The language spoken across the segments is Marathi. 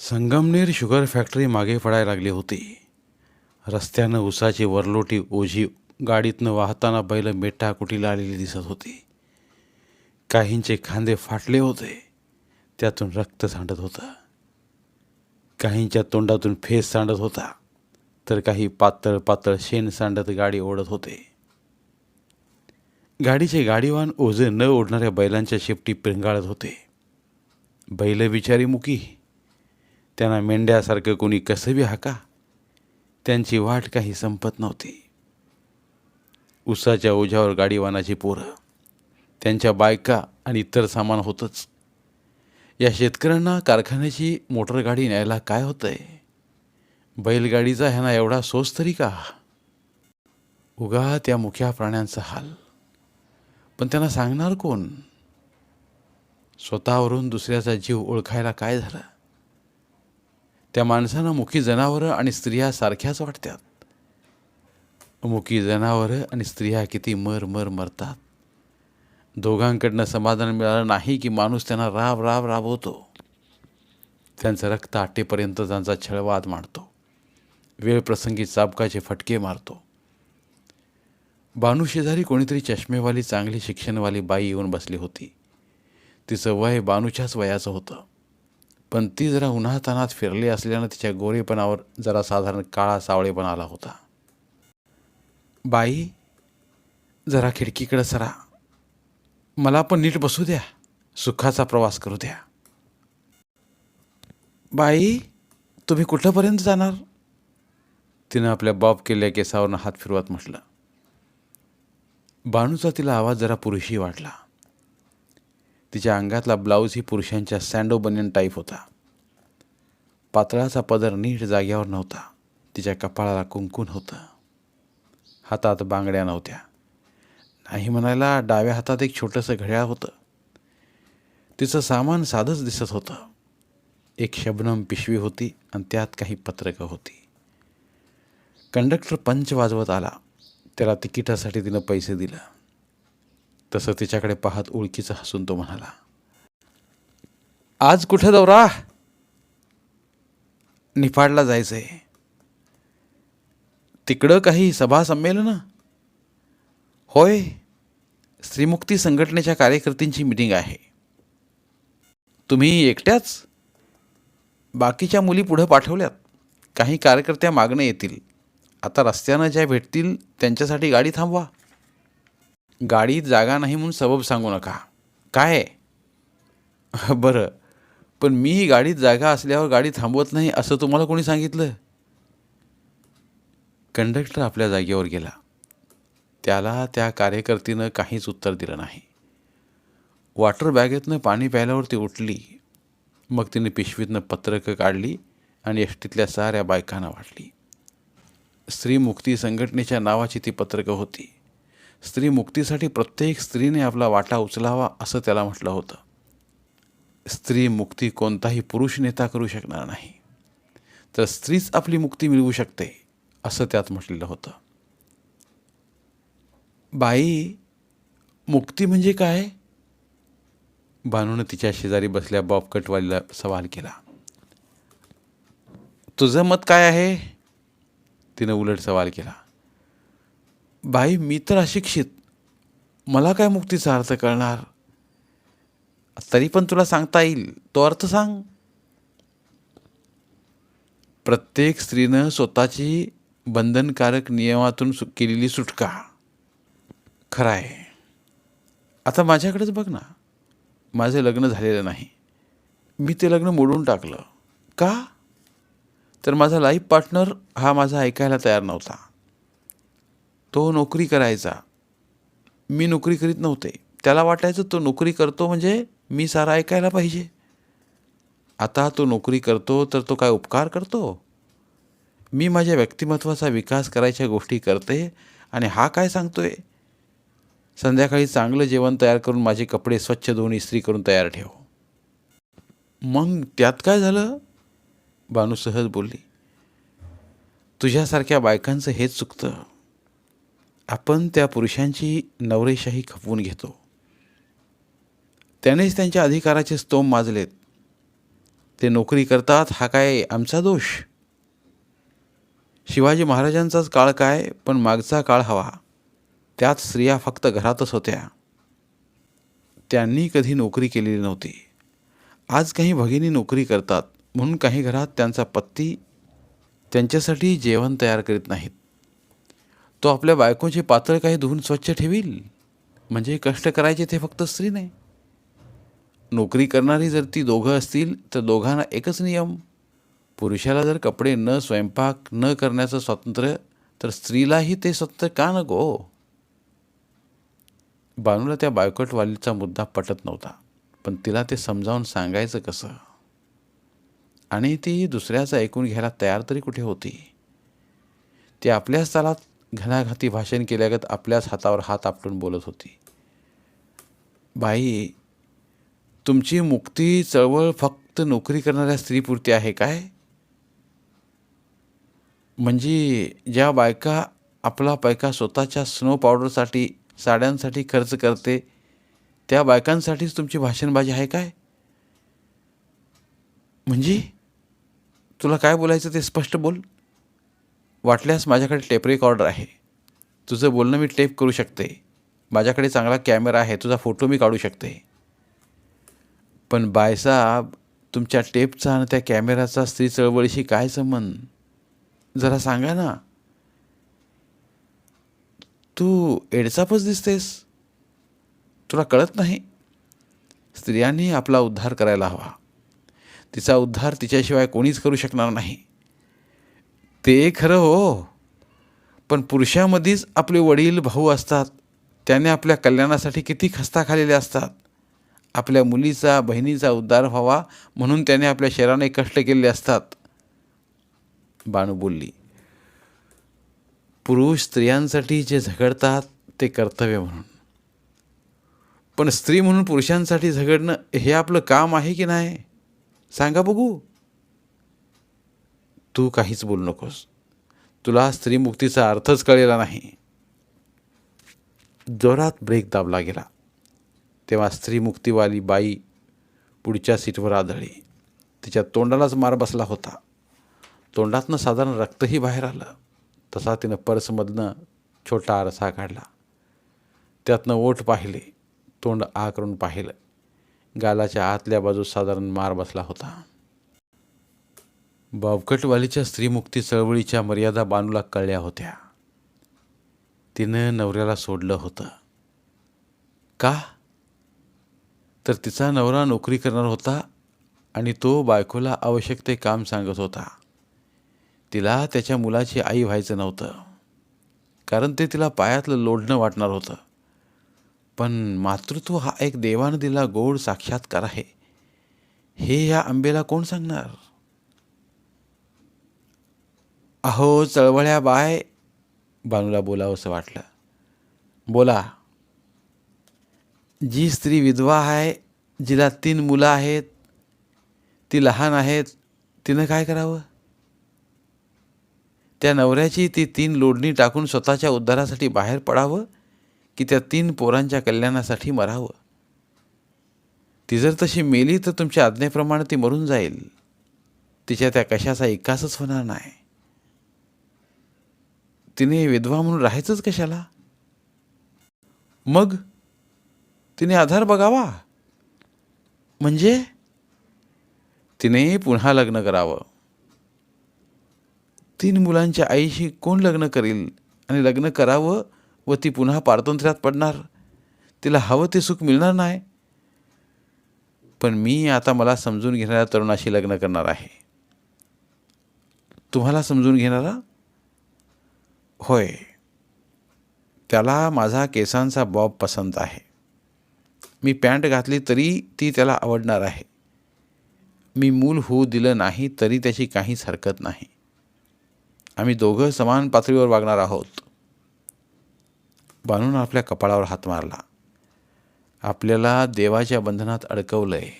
संगमनेर शुगर फॅक्टरी मागे पडायला लागली होती. रस्त्यानं उसाची वरलोटी ओझी गाडीतनं वाहताना बैल मेठा कुटीला आलेली दिसत होती. काहींचे खांदे फाटले होते. त्यातून रक्त सांडत होतं. काहींच्या तोंडातून फेस सांडत होता. तर काही पातळ पातळ शेण सांडत गाडी ओढत होते. गाडीचे गाडीवान ओझे न ओढणाऱ्या बैलांच्या शेपटी पिंगाळत होते. बैल बिचारी मुकी त्यांना मेंढ्यासारखं कोणी कसं बी हाका त्यांची वाट काही संपत नव्हती. उसाच्या ओझ्यावर गाडीवानाची पोरं त्यांच्या बायका आणि इतर सामान होतंच. या शेतकऱ्यांना कारखान्याची मोटरगाडी न्यायला काय होतंय? बैलगाडीचा ह्यांना एवढा सोस तरी का? उगा त्या मुख्या प्राण्यांचा हाल. पण त्यांना सांगणार कोण? स्वतःवरून दुसऱ्याचा जीव ओळखायला काय झालं? त्या माणसांना मुखी जनावरं आणि स्त्रिया सारख्याच वाटतात मुखी जनावरं आणि स्त्रिया किती मर मर मरतात. दोघांकडनं समाधान मिळालं नाही की माणूस त्यांना राब राब राबवतो. त्यांचं रक्त आटेपर्यंत त्यांचा छळवाद मांडतो. वेळ प्रसंगी चाबकाचे फटके मारतो. बानू शेजारी कोणीतरी चष्मेवाली चांगली शिक्षणवाली बाई येऊन बसली होती. तिचं वय बानूच्याच वयाचं होतं. पण ती जरा उन्हातानात फिरली असल्यानं तिच्या गोरेपणावर जरा साधारण काळा सावळेपणा आला होता. बाई जरा खिडकीकडं सरा. मला पण नीट बसू द्या. सुखाचा प्रवास करू द्या. बाई तुम्ही कुठंपर्यंत जाणार? तिनं आपल्या बॉब केल्या केसावरनं हात फिरवत म्हटलं. बाणूचा तिला आवाज जरा पुरुषी वाटला. तिच्या अंगातला ब्लाऊज ही पुरुषांच्या सँडो बनियन टाईप होता. पातळाचा पदर नीट जाग्यावर नव्हता. तिच्या कपाळाला कुंकून होतं. हातात बांगड्या नव्हत्या. नाही म्हणायला डाव्या हातात एक छोटंसं घड्याळ होतं. तिचं सामान साधंच दिसत होतं. एक शबनम पिशवी होती आणि त्यात काही पत्रकं होती. कंडक्टर पंच वाजवत आला. त्याला तिकिटासाठी तिनं पैसे दिलं. तसं तिच्याकडे पाहत ओळखीचं हसून तो म्हणाला आज कुठं दौरा? निफाडला जायचंय. तिकडं काही सभा संमेलन? होय स्त्रीमुक्ती संघटनेच्या कार्यकर्त्यांची मिटिंग आहे. तुम्ही एकट्याच? बाकीच्या मुली पुढं पाठवल्यात. काही कार्यकर्त्या मागणं येतील. आता रस्त्यानं ज्या भेटतील त्यांच्यासाठी गाडी थांबवा. गाडीत जागा नाही म्हणून सबब सांगू नका. काय बरं. पण मी गाडीत जागा असल्यावर गाडी थांबवत नाही असं तुम्हाला कोणी सांगितलं? कंडक्टर आपल्या जागेवर गेला. त्याला त्या कार्यकर्तीनं काहीच उत्तर दिलं नाही. वॉटर बॅगेतनं पाणी प्यायल्यावर ती उठली. मग तिने पिशवीतनं पत्रकं काढली आणि एसटीतल्या साऱ्या बायकांना वाटली. स्त्री मुक्ती संघटनेच्या नावाची ती पत्रकं होती. स्त्री मुक्तीसाठी प्रत्येक स्त्रीने आपला वाटा उचलावा असं त्याला म्हटलं होतं. स्त्री मुक्ती कोणताही पुरुष नेता करू शकणार नाही. तर स्त्रीच आपली मुक्ती मिळवू शकते असं त्यात म्हटलेलं होतं. बाई मुक्ती म्हणजे काय? बानूनं तिच्या शेजारी बसल्या बॉब कटवालीला सवाल केला. तुझं मत काय आहे? तिनं उलट सवाल केला. बाई मी तर अशिक्षित. मला काय मुक्तीचा अर्थ कळणार? तरी पण तुला सांगता येईल. तो अर्थ सांग. प्रत्येक स्त्रीनं स्वतःची बंधनकारक नियमातून सु केलेली सुटका. खरं आहे आता माझ्याकडेच बघ ना. माझं लग्न झालेलं नाही. मी ते लग्न मोडून टाकलं. का? तर माझा लाईफ पार्टनर हा माझा ऐकायला तयार नव्हता. तो नोकरी करायचा. मी नोकरी करीत नव्हते. त्याला वाटायचं तो नोकरी करतो म्हणजे मी सारा ऐकायला पाहिजे. आता तो नोकरी करतो तर तो काय उपकार करतो? मी माझ्या व्यक्तिमत्वाचा विकास करायच्या गोष्टी करते आणि हा काय सांगतोय? संध्याकाळी चांगलं जेवण तयार करून माझे कपडे स्वच्छ धुवून इस्त्री करून तयार ठेव. मग त्यात काय झालं? बानू सहज बोलली तुझ्यासारख्या बायकांचं हेच चुकतं. आपण त्या पुरुषांची नवरेशाही खपवून घेतो. त्यानेच त्यांच्या अधिकाराचे स्तोम माजलेत. ते नोकरी करतात हा काय आमचा दोष? शिवाजी महाराजांचाच काळ काय पण मागचा काळ हवा. त्यात स्त्रिया फक्त घरातच होत्या. त्यांनी कधी नोकरी केलेली नव्हती. आज काही भगिनी नोकरी करतात म्हणून काही घरात त्यांचा पत्ती त्यांच्यासाठी जेवण तयार करीत नाहीत. तो आपल्या बायकोचे पातळ काही धुवून स्वच्छ ठेवील? म्हणजे कष्ट करायचे ते फक्त स्त्रीने. नोकरी करणारी जर ती दोघं असतील तर दोघांना एकच नियम. पुरुषाला जर कपडे न स्वयंपाक न करण्याचं स्वातंत्र्य तर स्त्रीलाही ते स्वातंत्र्य का नको हो? बानूला त्या बायकोटवालीचा मुद्दा पटत नव्हता पण तिला ते समजावून सांगायचं कसं? आणि ती दुसऱ्याचं ऐकून घ्यायला तयार तरी कुठे होती? ती आपल्याच तालात घणाघाती भाषण केल्यागत आपल्याच हातावर हात आपटून बोलत होती. बाई तुमची मुक्ती चळवळ फक्त नोकरी करणाऱ्या स्त्रीपुरती आहे काय? म्हणजे ज्या बायका आपला पैका स्वतःच्या स्नो पावडरसाठी साड्यांसाठी खर्च करते त्या बायकांसाठीच तुमची भाषणबाजी आहे काय? म्हणजे तुला काय बोलायचं ते स्पष्ट बोल. वाटल्यास माझ्याकडे टेप रेकॉर्डर आहे. तुझं बोलणं मी टेप करू शकते. माझ्याकडे चांगला कॅमेरा आहे. तुझा फोटो मी काढू शकते. पण बायसाब तुमच्या टेपचा आणि त्या कॅमेराचा स्त्री चळवळीशी काय संबंध? जरा सांगा ना. तू एडचापच दिसतेस. तुला कळत नाही. स्त्रियांनी आपला उद्धार करायला हवा. तिचा उद्धार तिच्याशिवाय कोणीच करू शकणार नाही. ते खरं हो. पण पुरुषामध्येच आपले वडील भाऊ असतात. त्याने आपल्या कल्याणासाठी किती खस्ता खालेले असतात. आपल्या मुलीचा बहिणीचा उद्धार व्हावा म्हणून त्याने आपल्या शरीराने कष्ट केलेले असतात. बाणू बोलली पुरुष स्त्रियांसाठी जे झगडतात ते कर्तव्य म्हणून. पण स्त्री म्हणून पुरुषांसाठी झगडणं हे आपलं काम आहे की नाही? सांगा बघू. तू काहीच बोलू नकोस. तुला स्त्रीमुक्तीचा अर्थच कळलेला नाही. जोरात ब्रेक दाबला गेला. तेव्हा स्त्रीमुक्तीवाली बाई पुढच्या सीटवर आदळली. तिच्या तोंडालाच मार बसला होता. तोंडातनं साधारण रक्तही बाहेर आलं. तसा तिनं पर्समधनं छोटा आरसा काढला. त्यातनं ओठ पाहिले. तोंड आ करून पाहिलं. गालाच्या आतल्या बाजूस साधारण मार बसला होता. बावकटवालीच्या स्त्रीमुक्ती चळवळीच्या मर्यादा बानूला कळल्या होत्या. तिनं नवऱ्याला सोडलं होतं. का? तर तिचा नवरा नोकरी करणार होता आणि तो बायकोला आवश्यक ते काम सांगत होता. तिला त्याच्या मुलाची आई व्हायचं नव्हतं. कारण ते तिला पायातलं लोढणं वाटणार होतं. पण मातृत्व हा एक देवानं दिला गोड साक्षात्कार आहे. हे या आंबेला कोण सांगणार? अहो चळवळ्या बाय बानूला बोलावंसं वाटलं. बोला. जी स्त्री विधवा आहे जिला तीन मुलं आहेत ती लहान आहेत तिनं काय करावं? त्या नवऱ्याची ती तीन लोडणी टाकून स्वतःच्या उद्धारासाठी बाहेर पडावं की त्या तीन पोरांच्या कल्याणासाठी मरावं? ती जर तशी मेली तर तुमच्या आज्ञेप्रमाणे ती मरून जाईल. तिच्या त्या कशाचा इकासच होणार नाही. तिने विधवा म्हणून राहायचंच कशाला? मग? तिने आधार बघावा? म्हणजे? तिने पुन्हा लग्न करावं. तीन मुलांच्या आईशी कोण लग्न करील? आणि लग्न करावं व ती पुन्हा पारतंत्र्यात पडणार? तिला हवं ते सुख मिळणार नाही? पण मी आता मला समजून घेणाऱ्या तरुणाशी लग्न करणार आहे. तुम्हाला समजून घेणारा? होय. त्याला माझा केसांचा बॉब पसंत आहे. मी पॅन्ट घातली तरी ती त्याला आवडणार आहे. मी मूल होऊ दिलं नाही तरी त्याची काहीच हरकत नाही. आम्ही दोघं समान पातळीवर वागणार आहोत. बानून आपल्या कपाळावर हात मारला. आपल्याला देवाच्या बंधनात अडकवलंय.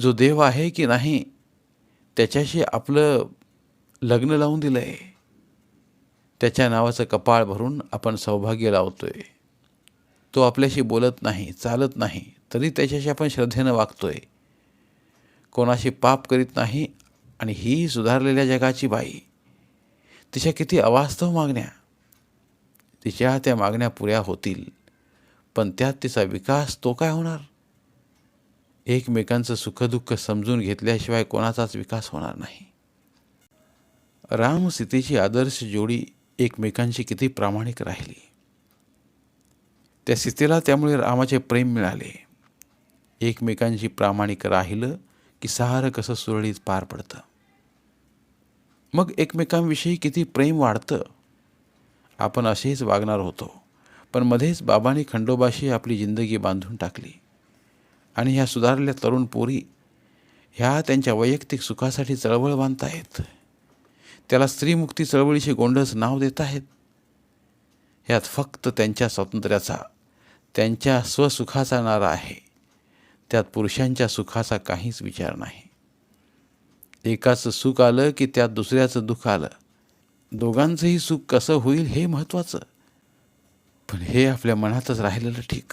जो देव आहे की नाही त्याच्याशी आपलं लग्न लावून दिलं आहे त्याच्या नावाचं कपाळ भरून आपण सौभाग्य लावतो आहे तो आपल्याशी बोलत नाही चालत नाही तरी त्याच्याशी आपण श्रद्धेनं वागतो आहे कोणाशी पाप करीत नाही आणि ही सुधारलेल्या जगाची बाई. तिच्या किती अवास्तव मागण्या. तिच्या त्या मागण्या पुऱ्या होतील पण त्यात तिचा विकास तो काय होणार? एकमेकांचं सुखदुःख समजून घेतल्याशिवाय कोणाचाच विकास होणार नाही. राम सीतेची आदर्श जोडी एकमेकांशी किती प्रामाणिक राहिली. त्या सीतेला त्यामुळे रामाचे प्रेम मिळाले. एकमेकांशी प्रामाणिक राहिलं की सहारं कसं सुरळीत पार पडतं. मग एकमेकांविषयी किती प्रेम वाढतं? आपण असेच वागणार होतो. पण मध्येच बाबांनी खंडोबाशी आपली जिंदगी बांधून टाकली. आणि ह्या सुधारल्या तरुण पोरी ह्या त्यांच्या वैयक्तिक सुखासाठी चळवळ बांधतायत. त्याला स्त्रीमुक्ती चळवळीचे गोंडस नाव देत आहेत. ह्यात फक्त त्यांच्या स्वातंत्र्याचा त्यांच्या स्वसुखाचा नारा आहे. त्यात पुरुषांच्या सुखाचा काहीच विचार नाही. एकाचं सुख आलं की त्यात दुसऱ्याचं दुःख आलं. दोघांचंही सुख कसं होईल हे महत्त्वाचं. पण हे आपल्या मनातच राहिलेलं ठीक.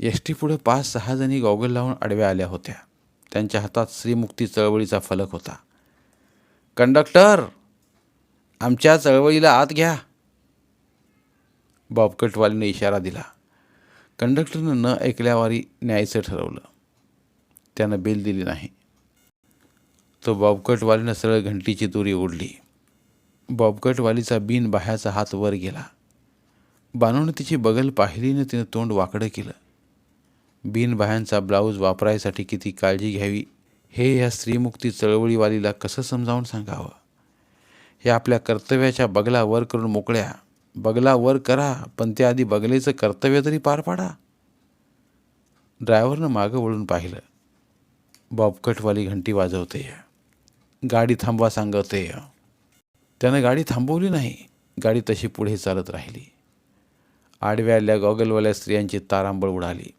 एस टी पाच सहा जणी गॉगल लावून आडव्या आल्या होत्या. त्यांच्या हातात श्रीमुक्ती चळवळीचा फलक होता. कंडक्टर आमच्या चळवळीला आत घ्या. बॉबकटवालीने इशारा दिला. कंडक्टरनं न ऐकल्यावारी न्यायचं ठरवलं. त्यानं बेल दिली नाही. तो बॉबकटवालीनं सरळ घंटीची दोरी ओढली. बॉबकटवालीचा बिन बाह्याचा हात वर गेला. बानून तिची बगल पाहिलीनं तिनं तोंड वाकडं केलं. बिन बाह्यांचा ब्लाऊज वापरायसाठी किती काळजी घ्यावी हे या स्त्रीमुक्ती चळवळीवालीला कसं समजावून सांगावं? हे आपल्या कर्तव्याच्या बगला वर करून मोकळ्या. बगला वर करा पण त्याआधी बगलेचं कर्तव्य तरी पार पाडा. ड्रायव्हरनं मागं वळून पाहिलं. बॉबकटवाली घंटी वाजवते. गाडी थांबवा सांगते. त्यानं गाडी थांबवली नाही. गाडी तशी पुढे चालत राहिली. आडव्याल्या गॉगलवाल्या स्त्रियांची तारांबळ उडाली.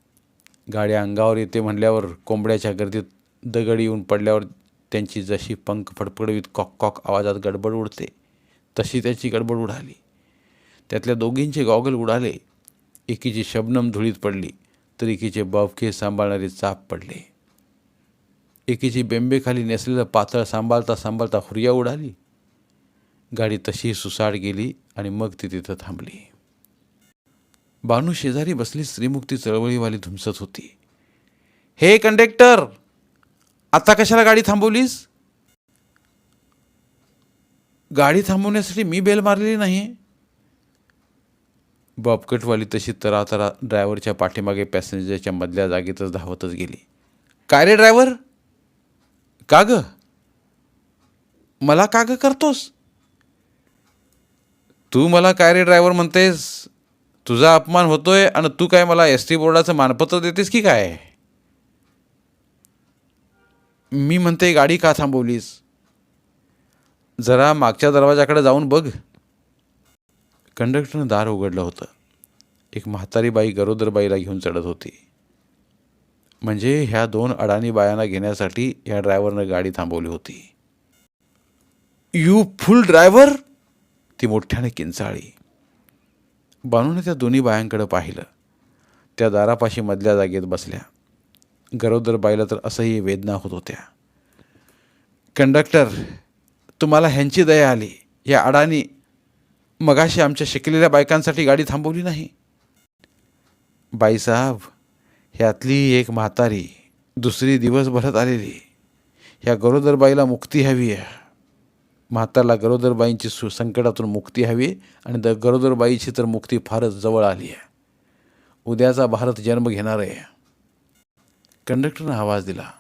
गाडी अंगावर येते म्हणल्यावर कोंबड्याच्या गर्दीत दगड येऊन पडल्यावर त्यांची जशी पंख फडफडवीत कॉक कॉक आवाजात गडबड उडते तशी त्याची गडबड उडाली. त्यातल्या दोघींचे गॉगल उडाले. एकीची शबनम धुळीत पडली तर एकीचे बफके सांभाळणारे चाप पडले. एकीची बेंबेखाली नेसलेलं पातळ सांभाळता सांभाळता हुर्या उडाली. गाडी तशी सुसाड गेली आणि मग ती तिथं थांबली. बानू शेजारी बसली स्त्रीमुक्ती चळवळीवाली धुमसत होती. हे कंडक्टर आता कशाला गाडी थांबवलीस? गाडी थांबवण्यासाठी मी बेल मारलेली नाही. बॉबकटवाली तशी तरातरा ड्रायव्हरच्या पाठीमागे पॅसेंजरच्या मधल्या जागेतच धावतच गेली. काय रे ड्रायव्हर? का ग? मला का ग करतोस? तू मला काय रे ड्रायव्हर म्हणतेस? तुझा अपमान होतोय आणि तू काय मला एस टी बोर्डाचं मानपत्र देतेस की काय? मी म्हणते गाडी का थांबवलीस? जरा मागच्या दरवाजाकडे जाऊन बघ. कंडक्टरनं दार उघडलं होतं. एक म्हातारी बाई गरोदर बाईला घेऊन चढत होती. म्हणजे ह्या दोन अडाणी बायांना घेण्यासाठी ह्या ड्रायव्हरनं गाडी थांबवली होती. You fool driver? ती मोठ्याने किंचाळी बानूने त्या दोन्ही बायांकडे पाहिलं. त्या दारापाशी मधल्या जागेत बसल्या. गरोदर बाईला तर असंही वेदना होत होत्या. कंडक्टर तुम्हाला ह्यांची दया आली. या अडाणी मगाशी आमच्या शिकलेल्या बायकांसाठी गाडी थांबवली नाही. बाईसाहेब ह्यातली एक म्हातारी दुसरी दिवस भरत आलेली. ह्या गरोदरबाईला मुक्ती हवी आहे. म्हातारला गरोदरबाईंची सु संकटातून मुक्ती हवी आणि द गरोदरबाईची तर मुक्ती फारच जवळ आली आहे. उद्याचा भारत जन्म घेणार आहे. कंडक्टरनं आवाज दिला.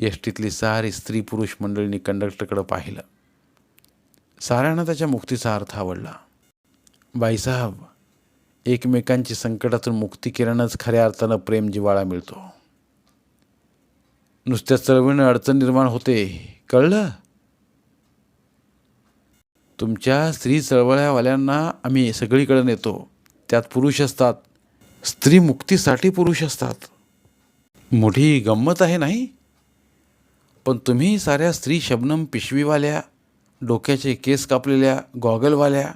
एस टीतली सारी स्त्री पुरुष मंडळींनी कंडक्टरकडं पाहिलं. साऱ्यांना त्याच्या मुक्तीचा अर्थ आवडला. बाईसाहेब एकमेकांची संकटातून मुक्ती केल्यानंच खऱ्या अर्थानं प्रेम जिवाळा मिळतो. नुसत्या चळवळीनं अडचण निर्माण होते कळलं? तुमच्या स्त्री चळवळ्यावाल्यांना आम्ही सगळीकडे नेतो. त्यात पुरुष असतात स्त्री मुक्तीसाठी पुरुष असतात. मोठी गंमत आहे नाही? पण तुम्ही साऱ्या स्त्री शबनम पिशवीवाल्या डोक्याचे केस कापलेल्या गॉगलवाल्या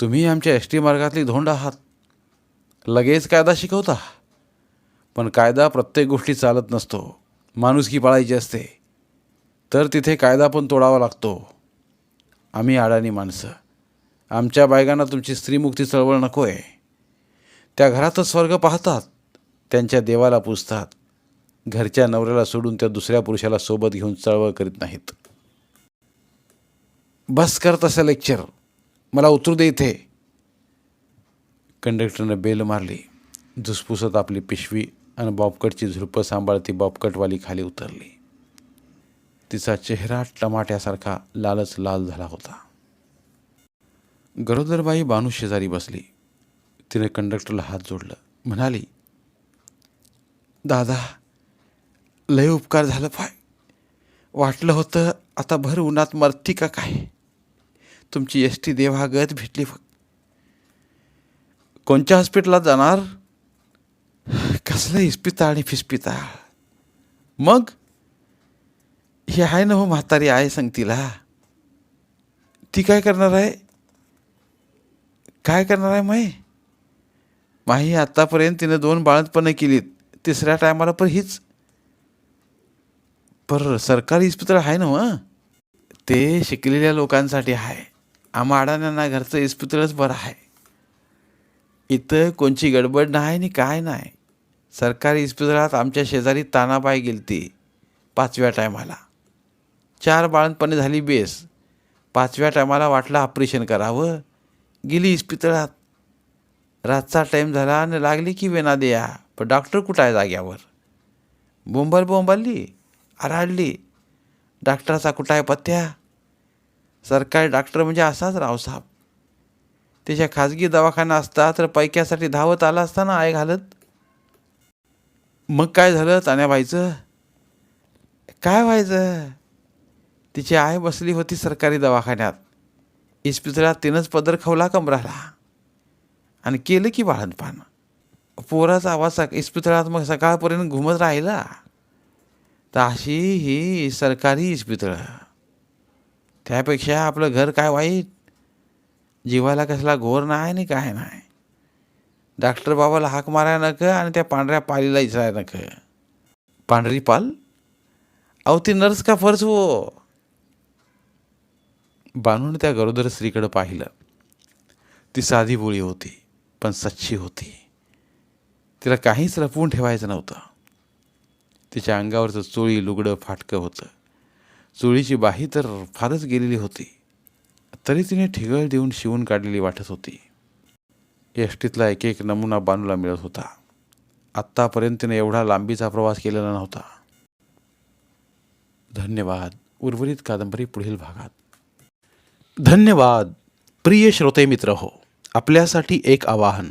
तुम्ही आमच्या एस टी मार्गातली धोंड आहात. लगेच कायदा शिकवता. पण कायदा प्रत्येक गोष्टी चालत नसतो. माणुसकी पाळायची असते. तर तिथे कायदा पण तोडावा लागतो. आम्ही अडाणी माणसं. आमच्या बायकांना तुमची स्त्रीमुक्ती चळवळ नको आहे त्या घरातच स्वर्ग पाहतात. त्यांच्या देवाला पूजतात. घरच्या नवऱ्याला सोडून त्या दुसऱ्या पुरुषाला सोबत घेऊन चळवळ करीत नाहीत. बस करत असा लेक्चर. मला उतरू दे इथे. कंडक्टरनं बेल मारली. धुसफुसत आपली पिशवी आणि बॉबकटची झुरपं सांभाळती बॉबकटवाली खाली उतरली. तिचा चेहरा टमाट्यासारखा लालच लाल झाला होता. गरोदरबाई बानू शेजारी बसली. तिने कंडक्टरला हात जोडलं. म्हणाली दादा लय उपकार झालं पाय. वाटलं होतं आता भर उन्हात मरती का काय? तुमची एस टी देवागत भेटली बघ. कोणत्या हॉस्पिटलात जाणार? कसलं इस्पिताळ आणि फिस्पिताळ. मग? हे आहे ना हो म्हातारी आहे सांग तिला ती काय करणार आहे? काय करणार आहे माई? माही आत्तापर्यंत तिनं दोन बाळंतपणं केलीत. तिसऱ्या टायमाला पण हीच. पर सरकारी इस्पितळ आहे ना हो, मग ते शिकलेल्या लोकांसाठी आहे. आम्हा अडाण्यांना घरचं इस्पितळच बरं आहे. इथं कोणची गडबड नाही आणि काय नाही. सरकारी इस्पितळात आमच्या शेजारी तानाबाई गेलती पाचव्या टायमाला. चार बाळणपणे झाली बेस. पाचव्या टायमाला वाटलं ऑपरेशन करावं. गेली इस्पितळात. रातचा टाईम झाला आणि लागली की वेना द्या. पण डॉक्टर कुठं आहे जाग्यावर? बोंबल बोंबलली आराडली. डॉक्टरचा कुठं आहे पत्त्या सरकारी डॉक्टर म्हणजे असाच रावसाहेब त्याच्या खाजगी दवाखाना असता तर पैक्यासाठी धावत आला असता ना आय घालत? मग काय झालं ताण्याबाईचं काय व्हायचं? तिची आय बसली होती सरकारी दवाखान्यात. इस्पितळात तिनंच पदर खवला कमराला. आणि केलं की बाळणपान पोराचा आवाज सक इस्पितळात मग सकाळपर्यंत घुमत राहिला. तर अशी ही सरकारी इस्पितळं. त्यापेक्षा आपलं घर काय वाईट? जीवाला कसला घोर नाही आणि काय नाही डॉक्टर बाबाला हाक माराय नक आणि त्या पांढऱ्या पालीला इचराय नक. पांढरी पाल? अहो ती नर्स का फर्ज हो? बानून त्या गरोदर स्त्रीकडं पाहिलं. ती साधी बोळी होती पण सच्ची होती. तिला काहीच लपवून ठेवायचं नव्हतं. तिच्या अंगावरचं चोळी लुगडं फाटकं होतं. चोळीची बाही तर फारच गेलेली होती. तरी तिने ठिगळ देऊन शिवून काढलेली वाटत होती. यष्टीतला एक एक नमुना बानूला मिळत होता. आत्तापर्यंत तिने एवढा लांबीचा प्रवास केलेला नव्हता. धन्यवाद. उर्वरित कादंबरी पुढील भागात. धन्यवाद. प्रिय श्रोते मित्र हो आपल्यासाठी एक आवाहन.